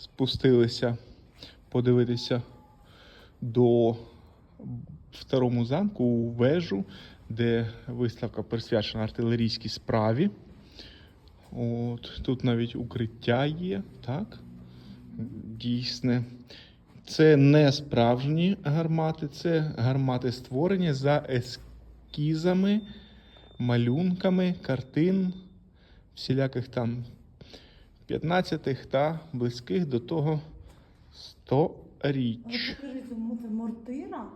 спустилися подивитися до старому замку у вежу, де виставка присвячена артилерійській справі. От, тут навіть укриття є, так? Дійсне. Це не справжні гармати, це гармати створені за ескізами, малюнками, картин, всіляких там 15-х та близьких до того 100 Але річ. це мортира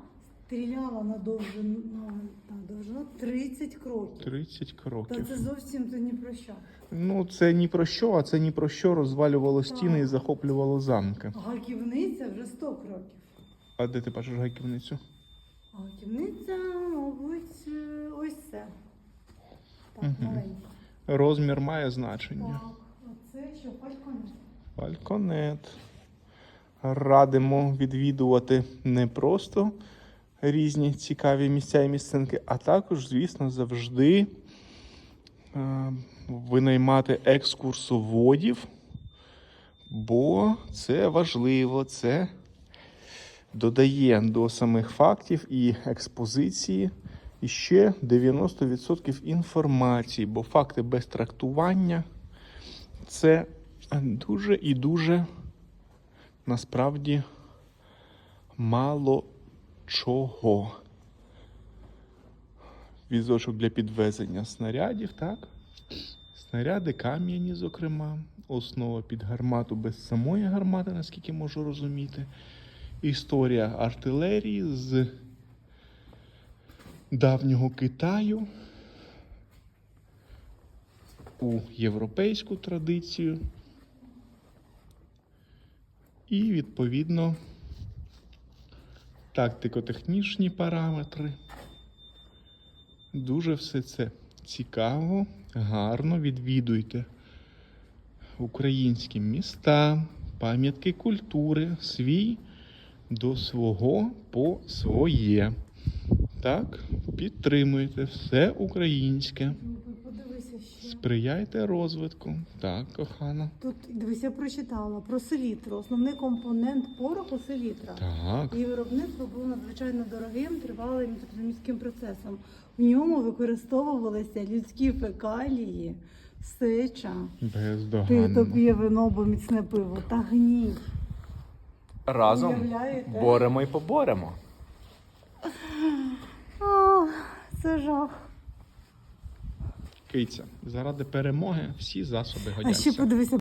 стріляла на довжину, на довжину 30 кроків. 30 Та кроків. це зовсім то ні про що. Ну, це ні про що, а це ні про що розвалювало стіни і захоплювало замки. Гаківниця вже 100 кроків. А де ти бачиш гайківницю? Гаківниця, мабуть, е, ось це. Так, Мгм. маленька. Розмір має значення. Так, що, фалькон? Фальконет. Радимо відвідувати не просто різні цікаві місця і місцинки, а також, звісно, завжди е, винаймати екскурсоводів, бо це важливо, це додає до самих фактів і експозиції іще 90% інформації, бо факти без трактування це дуже і дуже насправді мало чого. Візочок для підвезення снарядів, так? Снаряди кам'яні, зокрема, основа під гармату без самої гармати, наскільки можу розуміти. Історія артилерії з давнього Китаю у європейську традицію. І, відповідно, тактико-технічні параметри. Дуже все це цікаво, гарно відвідуйте українські міста, пам'ятки культури, свій до свого по своє. Так, підтримуйте все українське. Сприяйте розвитку. Так, кохана. Тут дивись, я прочитала про селітру. Основний компонент пороху селітра. Так. Її виробництво було надзвичайно дорогим, тривалим і трудоміським процесом. В ньому використовувалися людські фекалії, сеча, Бездоганно. тобі вино, бо міцне пиво та гній. Разом Уявляєте? боремо і поборемо. А, це жах. Киця, заради перемоги всі засоби А ще подивися,